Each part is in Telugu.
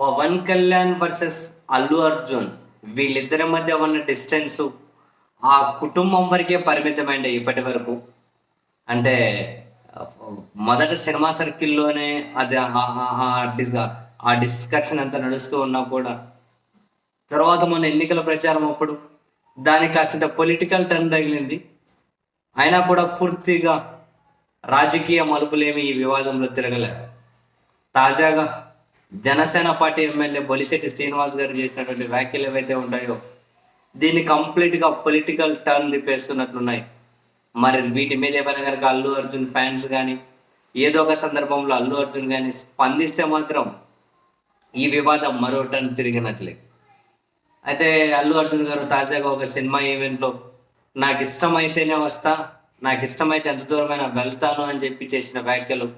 పవన్ కళ్యాణ్ వర్సెస్ అల్లు అర్జున్ వీళ్ళిద్దరి మధ్య ఉన్న డిస్టెన్స్ ఆ కుటుంబం వరకే పరిమితమైంది ఇప్పటి వరకు. అంటే మొదట సినిమా సర్కిల్లోనే అది ఆ- డిస్ ఆ డిస్కషన్ అంతా నడుస్తూ ఉన్నా కూడా. తర్వాత మన ఎన్నికల ప్రచారం అప్పుడు దానికి కాస్త పొలిటికల్ టర్న్ తగిలింది. అయినా కూడా పూర్తిగా రాజకీయ మలుపులేమి ఈ వివాదంలో తిరగలే. తాజాగా జనసేన పార్టీ ఎమ్మెల్యే బొలిశెట్టి శ్రీనివాస్ గారు చేసినటువంటి వ్యాఖ్యలు ఏవైతే ఉంటాయో దీన్ని కంప్లీట్గా పొలిటికల్ టర్న్ తిప్పేస్తున్నట్లున్నాయి. మరి వీటి మీద ఏమైనా కనుక అల్లు అర్జున్ ఫ్యాన్స్ కానీ ఏదో ఒక సందర్భంలో అల్లు అర్జున్ కానీ స్పందిస్తే మాత్రం ఈ వివాదం మరో టర్న్ తిరిగినట్లే. అయితే అల్లు అర్జున్ గారు తాజాగా ఒక సినిమా ఈవెంట్లో నాకు ఇష్టమైతేనే వస్తా నాకు ఇష్టమైతే ఎంత దూరమైనా వెళ్తాను అని చెప్పి చేసిన వ్యాఖ్యలు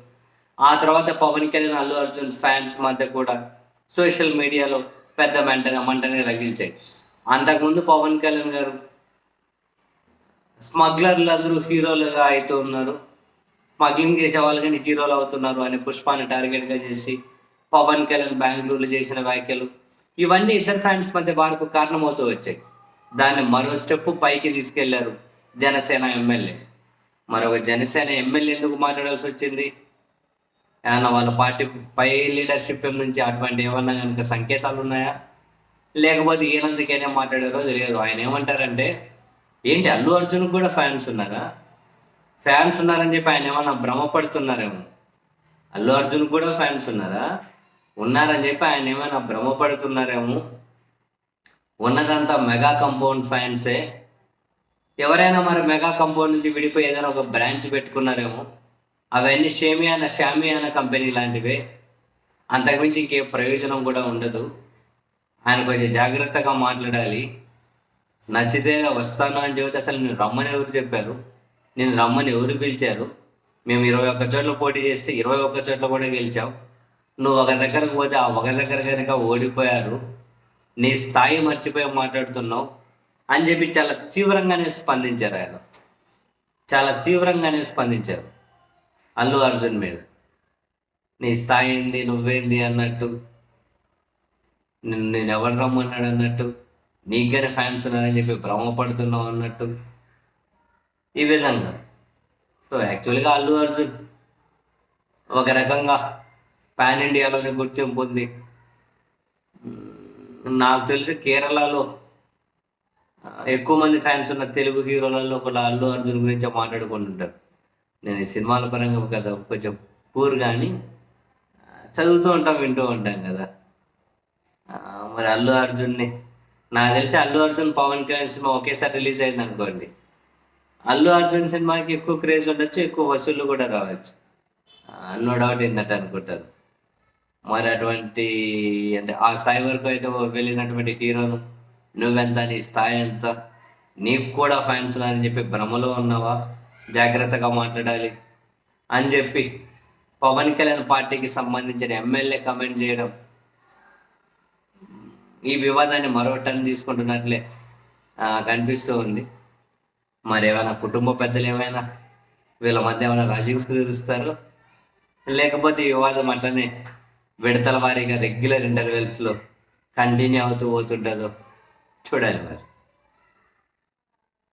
ఆ తర్వాత పవన్ కళ్యాణ్ అల్లు అర్జున్ ఫ్యాన్స్ మధ్య కూడా సోషల్ మీడియాలో పెద్ద మంటనే మంటనే రగిల్చాయి. అంతకుముందు పవన్ కళ్యాణ్ గారు స్మగ్లర్లు అందరూ హీరోలుగా అవుతూ ఉన్నారు. స్మగ్లింగ్ చేసే వాళ్ళు కానీ హీరోలు అవుతున్నారు అని పుష్పాన్ని టార్గెట్గా చేసి పవన్ కళ్యాణ్ బెంగళూరులో చేసిన వ్యాఖ్యలు ఇవన్నీ ఇద్దరు ఫ్యాన్స్ మధ్య మార్పు కారణమవుతూ వచ్చాయి. దాన్ని మరో స్టెప్ పైకి తీసుకెళ్ళారు జనసేన ఎమ్మెల్యే. మరొక జనసేన ఎమ్మెల్యే ఎందుకు మాట్లాడాల్సి వచ్చింది? ఏమన్నా వాళ్ళ పార్టీ పై లీడర్షిప్ నుంచి అటువంటి ఏమన్నా కనుక సంకేతాలు ఉన్నాయా? లేకపోతే ఈయనందుకేనే మాట్లాడారో తెలియదు. ఆయన ఏమంటారంటే ఏంటి అల్లు అర్జున్ కూడా ఫ్యాన్స్ ఉన్నారా? ఫ్యాన్స్ ఉన్నారని చెప్పి ఆయన ఏమన్నా భ్రమపడుతున్నారేమో. అల్లు అర్జున్ కూడా ఫ్యాన్స్ ఉన్నారా? ఉన్నారని చెప్పి ఆయన ఏమైనా భ్రమపడుతున్నారేమో. ఉన్నదంతా మెగా కంపౌండ్ ఫ్యాన్సే. ఎవరైనా మరి మెగా కంపౌండ్ నుంచి విడిపోయి ఏదైనా ఒక బ్రాంచ్ పెట్టుకున్నారేమో. అవన్నీ షేమియానా షామియాన కంపెనీ లాంటివే. అంతకుమించి ఇంకే ప్రయోజనం కూడా ఉండదు. ఆయన కొంచెం జాగ్రత్తగా మాట్లాడాలి. నచ్చితే వస్తాను అని చెబితే అసలు నేను రమ్మని ఎవరు చెప్పారు? నేను రమ్మని ఎవరు పిలిచారు? మేము ఇరవై ఒక్క చోట్ల పోటీ చేస్తే ఇరవై ఒక్క చోట్ల కూడా గెలిచాం. నువ్వు ఒక దగ్గరకు పోతే ఆ ఒక దగ్గర కనుక ఓడిపోయారు. నీ స్థాయి మర్చిపోయి మాట్లాడుతున్నావు అని చెప్పి చాలా తీవ్రంగానే స్పందించారు ఆయన. చాలా తీవ్రంగానే స్పందించారు. అల్లు అర్జున్ మీద. నీ స్థాయి ఏంది నువ్వేంది అన్నట్టు. నేను ఎవరు రమ్మన్నాడు అన్నట్టు. నీకుగానే ఫ్యాన్స్ ఉన్నారని చెప్పి భ్రమపడుతున్నావు అన్నట్టు. ఈ విధంగా. సో యాక్చువల్గా అల్లు అర్జున్ ఒక రకంగా పాన్ ఇండియాలోనే గుర్తింపు పొంది నాకు తెలిసి కేరళలో ఎక్కువ మంది ఫ్యాన్స్ ఉన్న తెలుగు హీరోలలో ఒకళ్ళు అల్లు అర్జున్ గురించి మాట్లాడుకుంటుంటారు. నేను సినిమాల పరంగా కదా కొంచెం పూర్ కానీ చదువుతూ ఉంటాం వింటూ ఉంటాం కదా. మరి అల్లు అర్జున్ని నాకు తెలిసి అల్లు అర్జున్ పవన్ కళ్యాణ్ సినిమా ఒకేసారి రిలీజ్ అయింది అనుకోండి. అల్లు అర్జున్ సినిమాకి ఎక్కువ క్రేజ్ ఉండొచ్చు ఎక్కువ వసూళ్ళు కూడా రావచ్చు. నో డౌట్ ఏంటంటే అనుకుంటారు మరి అటువంటి అంటే ఆ స్థాయి వరకు అయితే వెళ్ళినటువంటి హీరోను నువ్వెంత నీ స్థాయి ఎంత నీకు కూడా ఫ్యాన్స్ ఉన్నారని చెప్పి భ్రమలో ఉన్నావా? జాగ్రత్తగా మాట్లాడాలి అని చెప్పి పవన్ కళ్యాణ్ పార్టీకి సంబంధించిన ఎమ్మెల్యే కమెంట్ చేయడం. ఈ వివాదాన్ని మరో టర్న్ తీసుకుంటున్నట్లే కనిపిస్తూ ఉంది. మరి ఏమైనా కుటుంబ పెద్దలు ఏమైనా వీళ్ళ మధ్య ఏమైనా రాజీ కుదురుస్తారో? లేకపోతే ఈ వివాదం అట్లనే విడతల వారీగా రెగ్యులర్ ఇంటర్వెల్స్లో కంటిన్యూ అవుతూ పోతుంటుందో చూడాలి మరి.